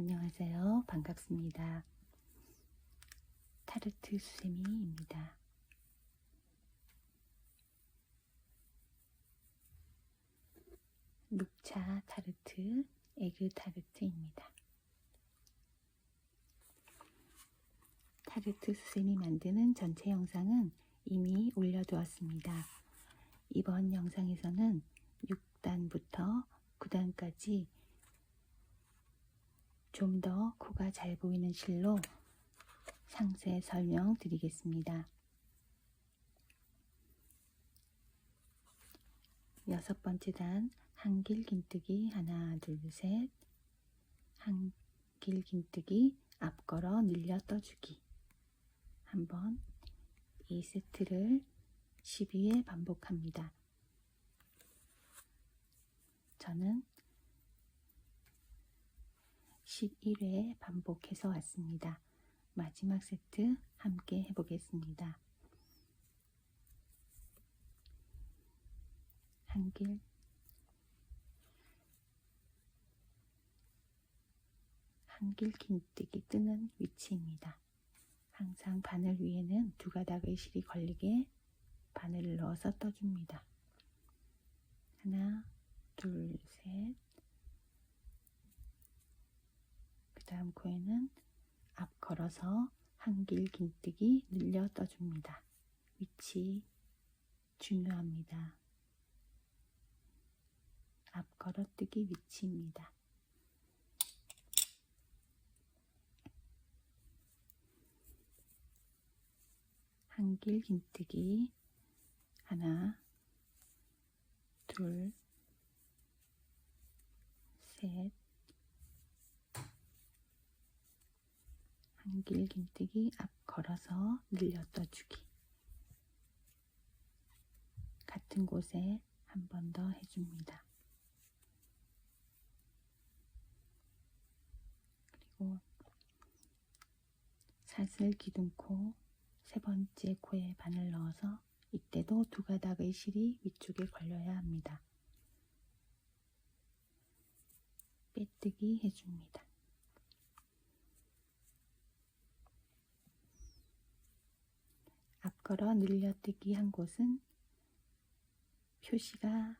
안녕하세요. 반갑습니다. 타르트 수세미입니다. 녹차 타르트, 에그 타르트입니다. 타르트 수세미 만드는 전체 영상은 이미 올려두었습니다. 이번 영상에서는 6단부터 9단까지 좀 더 코가 잘 보이는 실로 상세 설명 드리겠습니다. 여섯 번째 단 한길 긴뜨기 하나 둘셋 한길 긴뜨기 앞걸어 늘려 떠주기 한번 이 세트를 12회 반복합니다. 저는 11회 반복해서 왔습니다. 마지막 세트 함께 해보겠습니다. 한길 한길 긴뜨기 뜨는 위치입니다. 항상 바늘 위에는 두 가닥의 실이 걸리게 바늘을 넣어서 떠줍니다. 하나, 둘, 셋. 그 다음 코에는 앞 걸어서 한길 긴뜨기 늘려 떠줍니다. 위치 중요합니다. 앞 걸어뜨기 위치입니다. 한길 긴뜨기 하나 둘 셋 한길 긴뜨기 앞 걸어서 늘려 떠주기 같은 곳에 한번더 해줍니다. 그리고 사슬 기둥코 세 번째 코에 바늘 넣어서 이때도 두 가닥의 실이 위쪽에 걸려야 합니다. 빼뜨기 해줍니다. 앞 걸어 늘려뜨기 한 곳은 표시가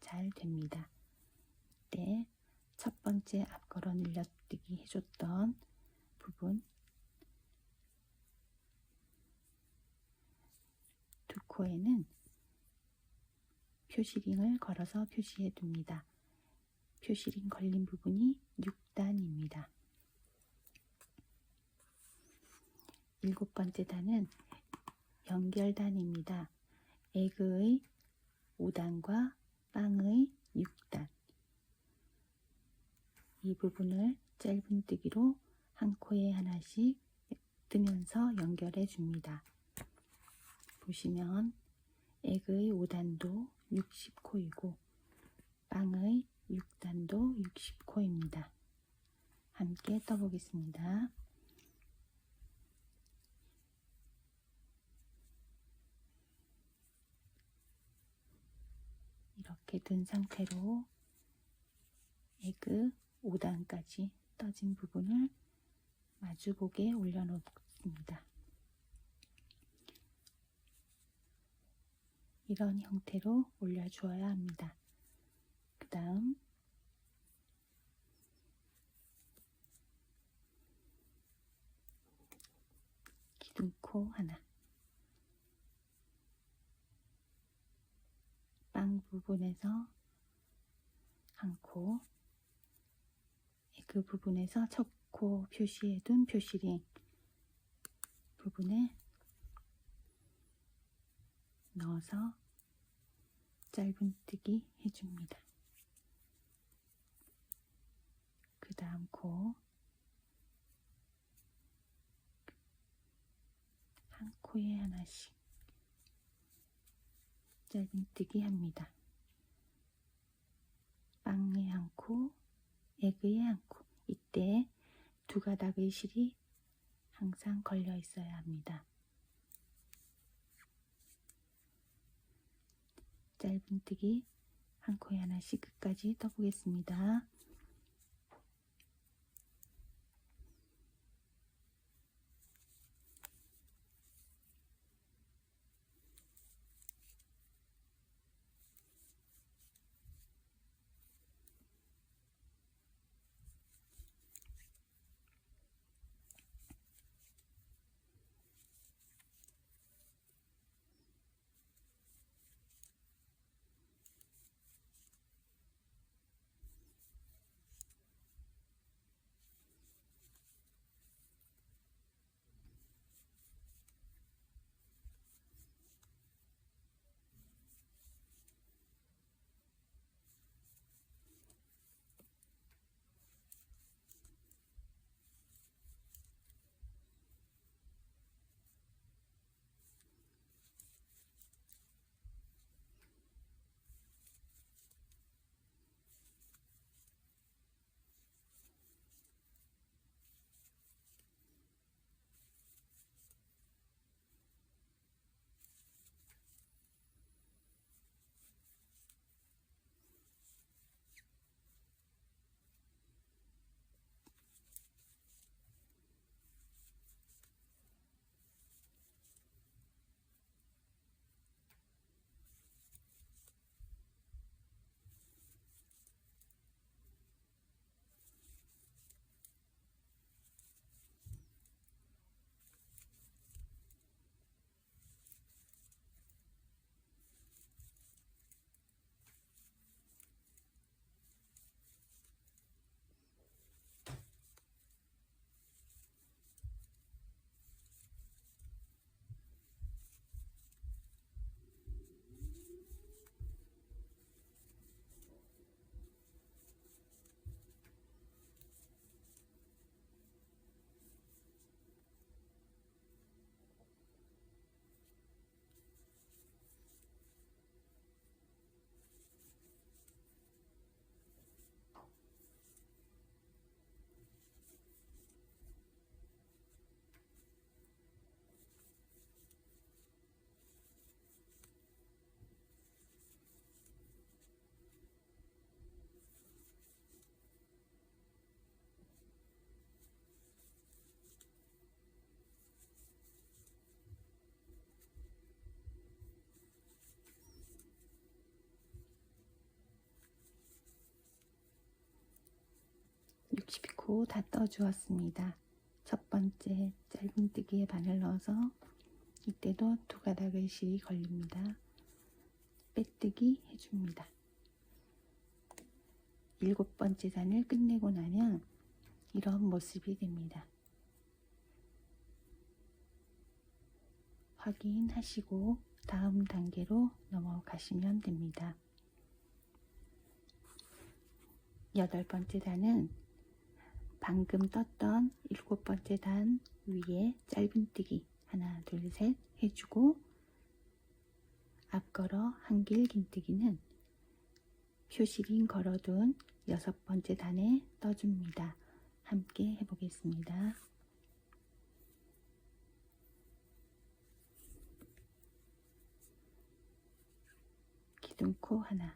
잘 됩니다. 이때 첫 번째 앞 걸어 늘려뜨기 해줬던 부분 두 코에는 표시링을 걸어서 표시해 둡니다. 표시링 걸린 부분이 6단입니다. 일곱 번째 단은 연결단입니다. 에그의 5단과 빵의 6단 이 부분을 짧은뜨기로 한 코에 하나씩 뜨면서 연결해 줍니다. 보시면 에그의 5단도 60코이고 빵의 6단도 60코입니다. 함께 떠보겠습니다. 이렇게 든 상태로 에그 5단까지 떠진 부분을 마주보게 올려놓습니다. 이런 형태로 올려주어야 합니다. 그 다음 기둥코 하나 빵 부분에서 한 코, 그 부분에서 첫 코 표시해둔 표시링 부분에 넣어서 짧은뜨기 해줍니다. 그 다음 코, 한 코에 하나씩 짧은뜨기 합니다. 빵에 한 코, 에그에 한 코. 이때 두 가닥의 실이 항상 걸려 있어야 합니다. 짧은뜨기 한 코에 하나씩 끝까지 떠보겠습니다. 60코 다 떠주었습니다. 첫 번째 짧은뜨기에 바늘 넣어서 이때도 두 실이 걸립니다. 빼뜨기 해줍니다. 일곱 번째 단을 끝내고 나면 이런 모습이 됩니다. 확인하시고 다음 단계로 넘어가시면 됩니다. 여덟 번째 단은 방금 떴던 일곱 번째 단 위에 짧은뜨기 하나 둘 셋 해주고 앞걸어 한길 긴뜨기는 표시긴 걸어둔 여섯 번째 단에 떠줍니다. 함께 해보겠습니다. 기둥코 하나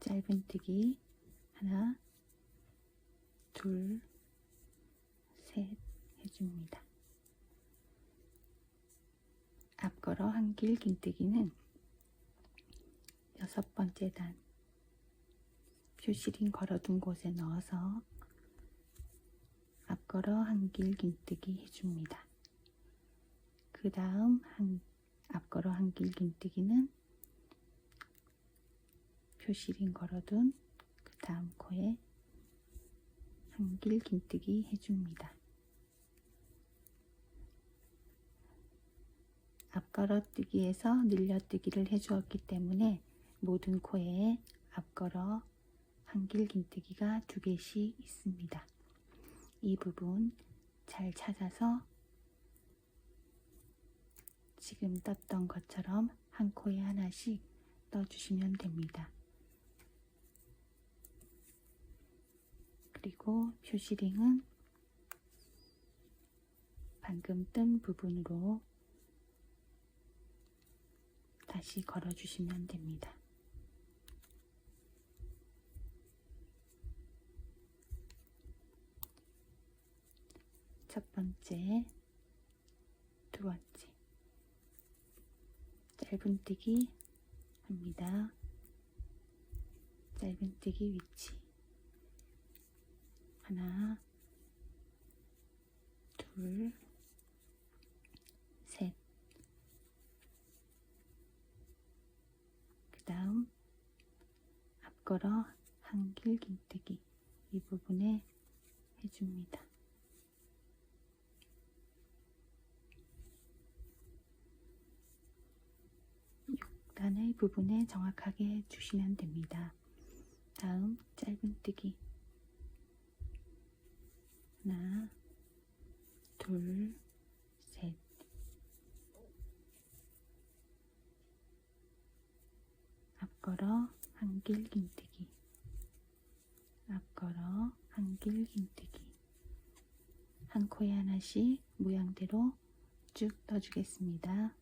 짧은뜨기 하나 둘 셋 해줍니다. 앞걸어 한길 긴뜨기는 여섯 번째 단 표시린 걸어둔 곳에 넣어서 앞걸어 한길 긴뜨기 해줍니다. 그 다음 한, 앞걸어 한길 긴뜨기는 표시린 걸어둔 그 다음 코에 한길 긴뜨기 해줍니다. 앞걸어뜨기에서 늘려뜨기를 해주었기 때문에 모든 코에 앞걸어 한길 긴뜨기가 두 개씩 있습니다. 이 부분 잘 찾아서 지금 떴던 것처럼 한 코에 하나씩 떠주시면 됩니다. 그리고 표시링은 방금 뜬 부분으로 다시 걸어주시면 됩니다. 첫 번째, 두 번째, 짧은뜨기 합니다. 짧은뜨기 위치 하나, 둘, 셋. 그 다음 앞걸어 한길 긴뜨기 이 부분에 해줍니다. 6단의 부분에 정확하게 주시면 됩니다. 다음 짧은뜨기 하나, 둘, 셋. 앞걸어 한길 긴뜨기. 앞걸어 한길 긴뜨기. 한 코에 하나씩 모양대로 쭉 떠주겠습니다.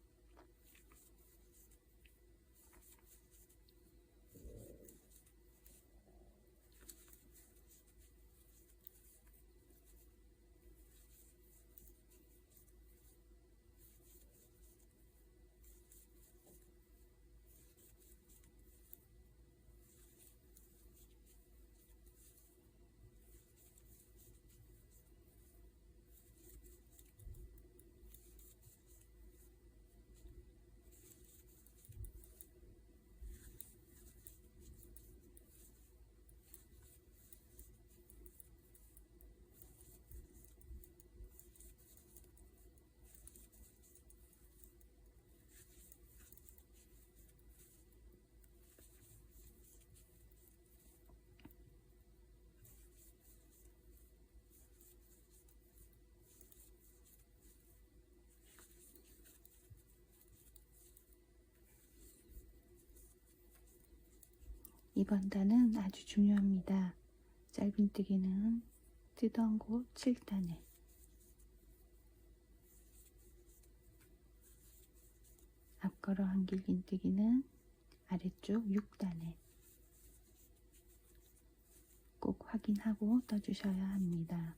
이번 단은 아주 중요합니다. 짧은뜨기는 뜨던 곳 7단에 앞걸어 한길 긴뜨기는 아래쪽 6단에 꼭 확인하고 떠주셔야 합니다.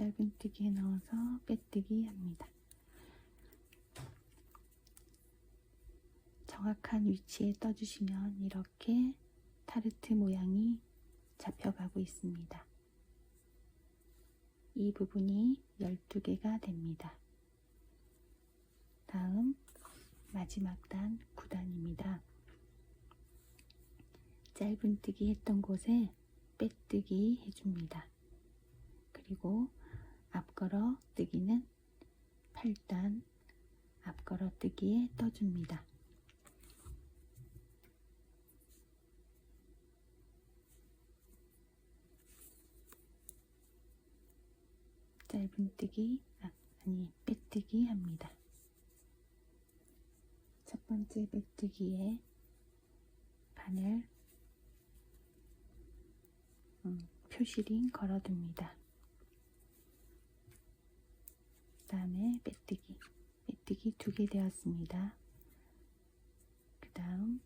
짧은뜨기에 넣어서 빼뜨기 합니다. 정확한 위치에 떠주시면 이렇게 타르트 모양이 잡혀가고 있습니다. 이 부분이 12개가 됩니다. 다음 마지막 단 9단입니다. 짧은뜨기 했던 곳에 빼뜨기 해줍니다. 그리고 앞걸어 뜨기는 8단 앞걸어 뜨기에 떠줍니다. 짧은뜨기 아, 아니 빼뜨기 합니다. 첫 번째 빼뜨기에 바늘 음, 표시링 걸어둡니다. 다음에 빼뜨기 빼뜨기 두 개 되었습니다. 그 다음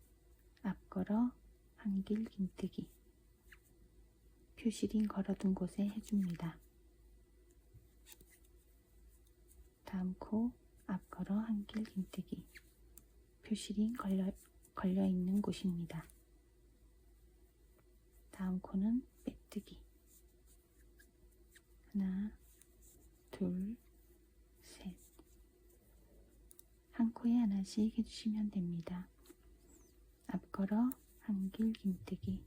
앞걸어 한길 긴뜨기 표시링 걸어둔 곳에 해줍니다. 다음 코 앞걸어 한길 긴뜨기 표시링 걸려, 걸려 있는 곳입니다. 다음 코는 빼뜨기 하나 둘 셋 한 코에 하나씩 해주시면 됩니다. 앞걸어 한길 긴뜨기.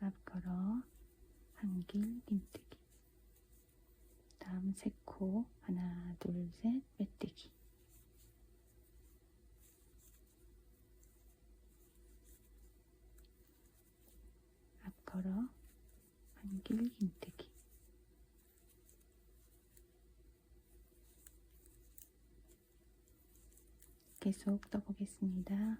앞걸어 한길 긴뜨기. 다음 세 코 하나 둘 셋 빼뜨기 앞걸어 한길 긴뜨기 계속 떠보겠습니다.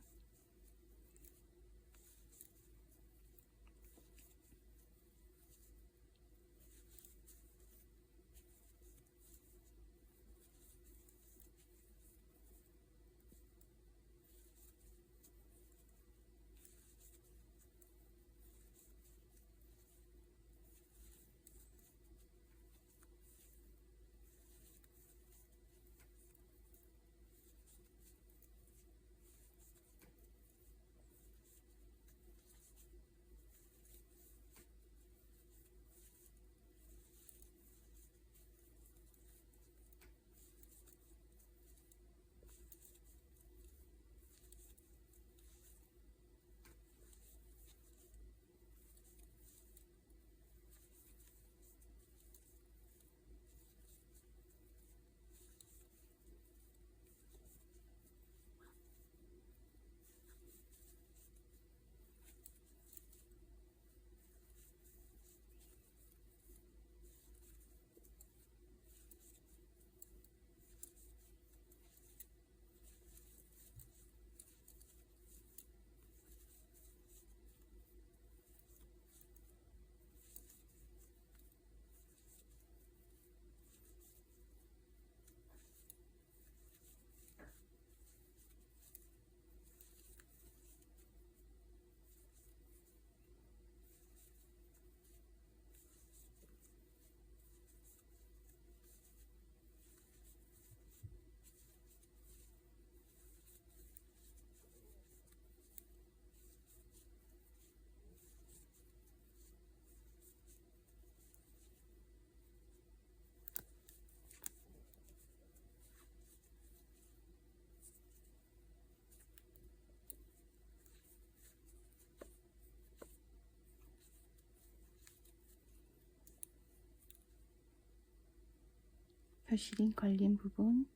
표시링 걸린 부분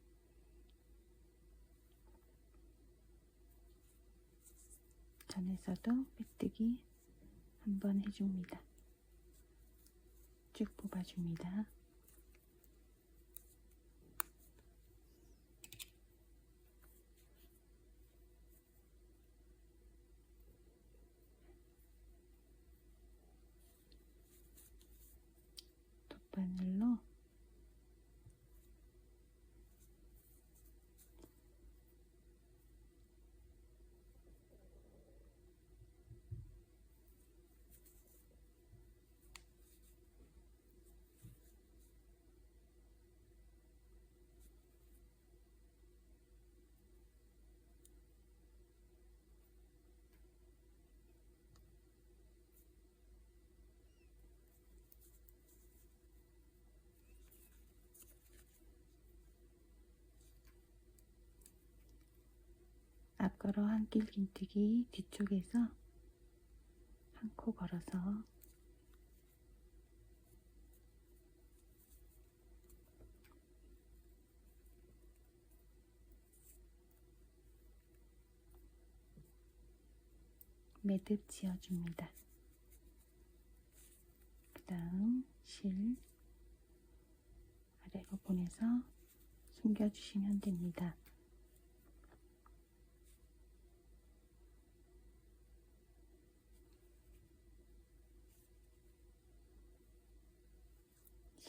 전에서도 빼뜨기 한번 해줍니다. 쭉 뽑아줍니다. 돗바늘로 앞걸어 한 길 긴뜨기 뒤쪽에서 한 코 걸어서 매듭 지어줍니다. 그 다음 실 아래로 보내서 숨겨주시면 됩니다.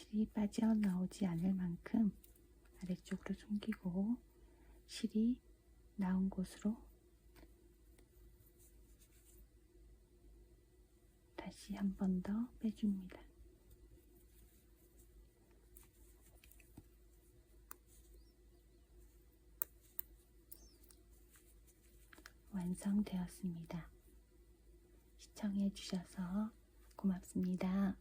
실이 빠져나오지 않을 만큼 아래쪽으로 숨기고 실이 나온 곳으로 다시 한 번 더 빼줍니다. 완성되었습니다. 시청해 주셔서 고맙습니다.